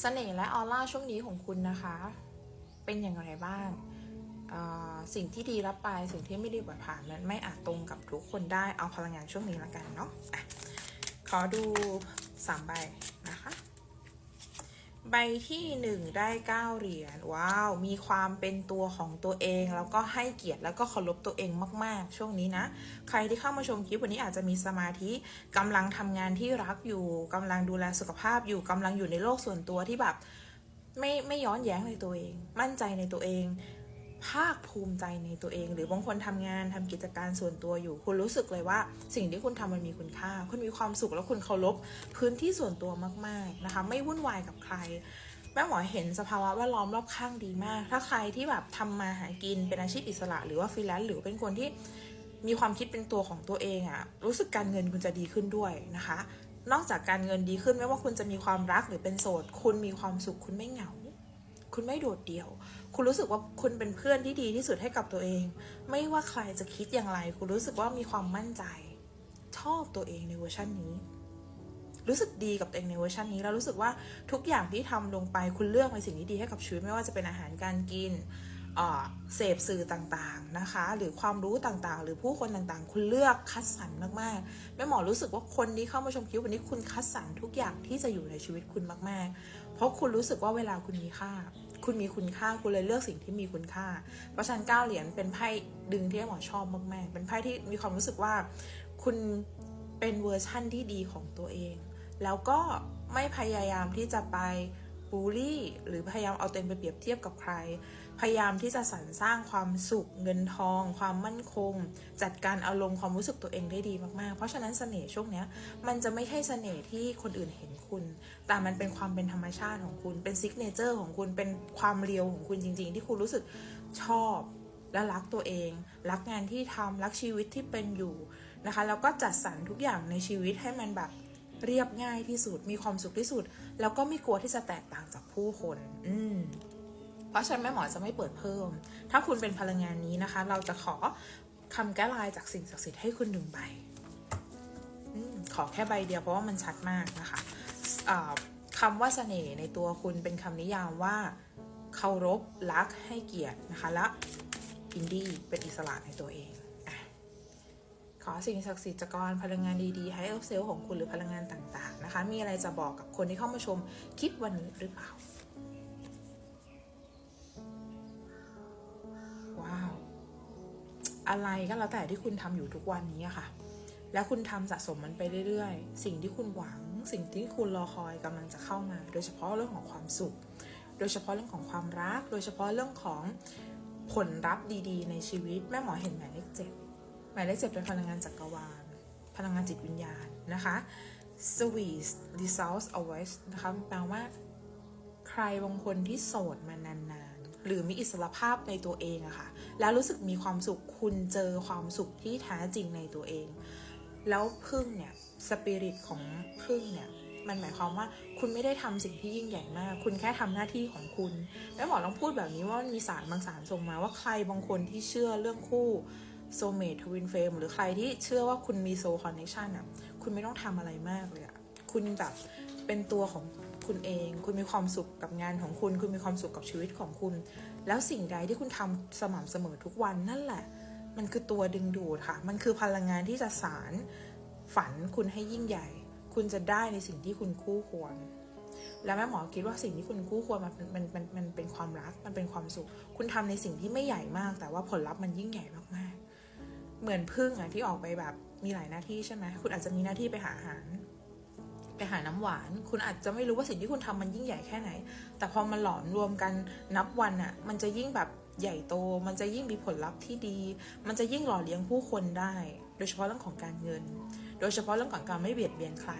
เสน่ห์และออร่าช่วงนี้ของคุณนะคะ เป็นอย่างไรบ้าง สิ่งที่ดีรับไปสิ่งที่ไม่ดีปล่อยผ่านนั้นไม่อาจตรงกับทุกคนได้เอาพลังงานช่วงนี้ละกันเนาะะขอดูสามใบ ใบที่หนึ่งได้เก้าเหรียญว้าว มีความเป็นตัวของตัวเอง แล้วก็ให้เกียรติแล้วก็เคารพตัวเองมาก ๆ ช่วงนี้นะ ใครที่เข้ามาชมคลิปวันนี้อาจจะมีสมาธิกำลังทำงานที่รักอยู่กำลังดูแลสุขภาพอยู่กำลังอยู่ในโลกส่วนตัวที่แบบ ไม่ไม่ย้อนแย้งในตัวเอง มั่นใจในตัวเอง ภาคภูมิใจในตัวเอง หรือบางคนทำงานทำกิจการส่วนตัวอยู่ คุณรู้สึกเลยว่า สิ่งที่คุณทำมันมีคุณค่า คุณมีความสุขแล้วคุณเคารพพื้นที่ส่วนตัวมาก ๆนะคะ ไม่วุ่นวายกับใครแม่หมอเห็นสภาวะแวดล้อมรอบข้างดีมาก ถ้าใครที่แบบทำมาหากินเป็นอาชีพอิสระหรือว่าฟรีแลนซ์หรือเป็นคนที่มีความคิดเป็นตัวของตัวเองอะรู้สึกการเงินคุณจะดีขึ้นด้วยนะคะ นอกจากการเงินดีขึ้นไม่ว่าคุณจะมีความรักหรือเป็นโสด คุณมีความสุขคุณไม่เหงา คุณไม่โดดเดี่ยว คุณรู้สึกว่าคุณเป็นเพื่อนที่ดีที่สุดให้กับตัวเอง ไม่ว่าใครจะคิดอย่างไร คุณรู้สึกว่ามีความมั่นใจ ชอบตัวเองในเวอร์ชันนี้ รู้สึกดีกับตัวเองในเวอร์ชันนี้ แล้วรู้สึกว่าทุกอย่างที่ทำลงไปคุณเลือกในสิ่งที่ดีให้กับชีวิตไม่ว่าจะเป็นอาหารการกินเอ่อเสพสื่อต่างๆนะคะ หรือความรู้ต่างๆ หรือผู้คนต่างๆ คุณเลือกคัดสรรมากๆแม่หมอรู้สึกว่าคนที่เข้ามาชมคลิปวันนี้คุณคัดสรรทุกอย่างที่จะอยู่ในชีวิตคุณมากๆ เพราะคุณรู้สึกว่าเวลาคุณมีค่า คุณมีคุณค่าคุณเลยเลือกสิ่งที่มีคุณค่า เพราะฉะนันเก้าเหรียญเป็นไพ่ดึงที่หมอชอบมากๆ เป็นไพ่ที่มีความรู้สึกว่า คุณเป็นเวอร์ชั่นที่ดีของตัวเอง แล้วก็ไม่พยายามที่จะไป บูลลี่ หรือพยายามเอาตัวเองไปเปรียบเทียบกับใคร พยายามที่จะสรรสร้างความสุขเงินทอง ความมั่นคง จัดการอารมณ์ความรู้สึกตัวเองได้ดีมากๆ เพราะฉะนั้นเสน่ห์ช่วงนี้มันจะไม่ใช่เสน่ห์ที่คนอื่นเห็นคุณ แต่มันเป็นความเป็นธรรมชาติของคุณเป็นซิกเนเจอร์ของคุณเป็นความเรียวของคุณจริง ๆ ที่คุณรู้สึกชอบและรักตัวเอง รักงานที่ทำรักชีวิตที่เป็นอยู่นะคะแล้วก็จัดสรรทุกอย่างในชีวิตให้มันแบบ เรียบง่ายที่สุด มีความสุขที่สุด แล้วก็ไม่กลัวที่จะแตกต่างจากผู้คน อืมเพราะฉะนั้นแม่หมอจะไม่เปิดเพิ่ม ถ้าคุณเป็นพลังงานนี้นะคะ เราจะขอคำแก้ลายจากสิ่งศักดิ์สิทธิ์ให้คุณหนึ่งใบอขอแค่ใบเดียวเพราะว่ามันชัดมากนะคะคำว่าเสน่ห์ในตัวคุณเป็นคำนิยามว่าเคารพรักให้เกียรตินะคะและอินดี้เป็นอิสระในตัวเอง ขอสิ่งศักดิ์สิทธิ์จักรพลังงานดีๆ ให้เอลเซลของคุณหรือพลังงานต่าง ๆ นะคะ มีอะไรจะบอกกับคนที่เข้ามาชมคลิปวันนี้หรือเปล่า ว้าว อะไรก็แล้วแต่ที่คุณทำอยู่ทุกวันนี้ค่ะ แล้วคุณทำสะสมมันไปเรื่อยๆ สิ่งที่คุณหวัง สิ่งที่คุณรอคอยกำลังจะเข้ามา โดยเฉพาะเรื่องของความสุข โดยเฉพาะเรื่องของความรัก โดยเฉพาะเรื่องของผลลัพธ์ดี ๆ ในชีวิตแม่หมอเห็นหมายเลขเจ็ด หมายเลขเจ็ดเป็นพลังงานจักรวาล พลังงานจิตวิญญาณนะคะ sweet results always นะคะแปลว่า ใครบางคนที่โสดมานานๆ หรือมีอิสรภาพในตัวเองอะค่ะ แล้วรู้สึกมีความสุข คุณเจอความสุขที่แท้จริงในตัวเอง แล้วพึ่งเนี่ย สปิริตของพึ่งเนี่ยมันหมายความว่าคุณไม่ได้ทำสิ่งที่ยิ่งใหญ่มาก คุณแค่ทำหน้าที่ของคุณแม่หมอต้องพูดแบบนี้ว่ามันมีสารบางสารส่งมาว่าใครบางคนที่เชื่อเรื่องคู่ โซเมททวินเฟมหรือใครที่เชื่อว่าคุณมีโซคอนเนคชันอะคุณไม่ต้องทำอะไรมากเลยอะคุณแบบเป็นตัวของคุณเอง คุณมีความสุขกับงานของคุณ คุณมีความสุขกับชีวิตของคุณ แล้วสิ่งใดที่คุณทำสม่ำเสมอทุกวันนั่นแหละ มันคือตัวดึงดูดค่ะ มันคือพลังงานที่จะสารฝันคุณให้ยิ่งใหญ่ คุณจะได้ในสิ่งที่คุณคู่ควร แล้วแม่หมอคิดว่าสิ่งที่คุณคู่ควรมันเป็นมันมันมันเป็นความรัก มันเป็นความสุข คุณทำในสิ่งที่ไม่ใหญ่มาก แต่ว่าผลลัพธ์มันยิ่งใหญ่มาก เหมือนพึ่งอะที่ออกไปแบบมีหลายหน้าที่ใช่ไหมคุณอาจจะมีหน้าที่ไปหาอาหาร ไปหาน้ำหวาน คุณอาจจะไม่รู้ว่าสิ่งที่คุณทำมันยิ่งใหญ่แค่ไหน แต่พอมันหลอนรวมกันนับวันอะมันจะยิ่งแบบใหญ่โต มันจะยิ่งมีผลลัพธ์ที่ดี มันจะยิ่งหล่อเลี้ยงผู้คนได้ โดยเฉพาะเรื่องของการเงิน โดยเฉพาะเรื่องของการไม่เบียดเบียนใคร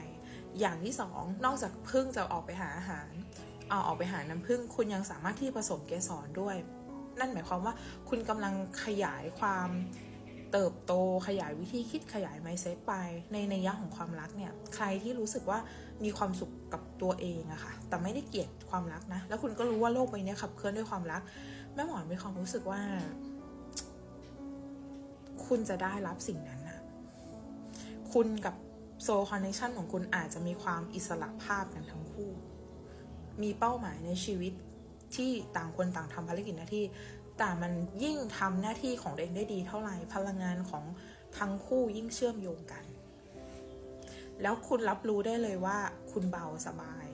อย่างที่สองนอกจากพึ่งจะออกไปหาอาหารเอาออกไปหาน้ำพึ่งคุณยังสามารถที่ผสมเกสรด้วย นั่นหมายความว่าคุณกำลังขยายความ เติบโตขยายวิธีคิดขยายไมเซ็ตไป ในในยะของความรักเนี่ย ใครที่รู้สึกว่ามีความสุขกับตัวเองอะค่ะ แต่ไม่ได้เกลียดความรักนะ แล้วคุณก็รู้ว่าโลกใบนี้ขับเคลื่อนด้วยความรัก แม่หมอนมีความรู้สึกว่า คุณจะได้รับสิ่งนั้นนะคุณกับโซลคอนเนคชันของคุณอาจจะมีความอิสระภาพกันทั้งคู่ มีเป้าหมายในชีวิตที่ต่างคนต่างทำภารกิจหน้าที่ แต่มันยิ่งทำหน้าที่ของตัวเองได้ดีเท่าไหร่พลังงานของทั้งคู่ยิ่งเชื่อมโยงกัน แล้วคุณรับรู้ได้เลยว่าคุณเบาสบาย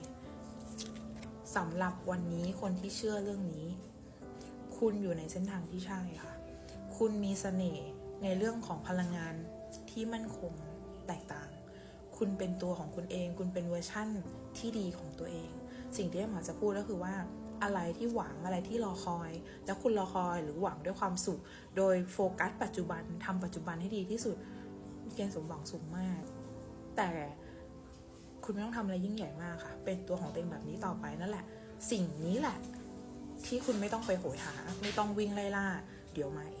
สำหรับวันนี้คนที่เชื่อเรื่องนี้ คุณอยู่ในเส้นทางที่ใช่ค่ะ คุณมีเสน่ห์ในเรื่องของพลังงานที่มั่นคงแตกต่าง คุณเป็นตัวของคุณเอง คุณเป็นเวอร์ชั่นที่ดีของตัวเอง สิ่งที่หมอจะพูดก็คือว่า อะไรที่หวังอะไรที่รอคอย แล้วคุณรอคอยหรือหวังด้วยความสุข โดยโฟกัสปัจจุบันทำปัจจุบันให้ดีที่สุดมีเกณฑ์สมหวังสูงมาก แต่คุณไม่ต้องทำอะไรยิ่งใหญ่มากค่ะ เป็นตัวของตัวเองแบบนี้ต่อไปนั่นแหละ สิ่งนี้แหละ ที่คุณไม่ต้องไปโหยหา ไม่ต้องวิ่งไล่ล่า เดี๋ยวมาเอง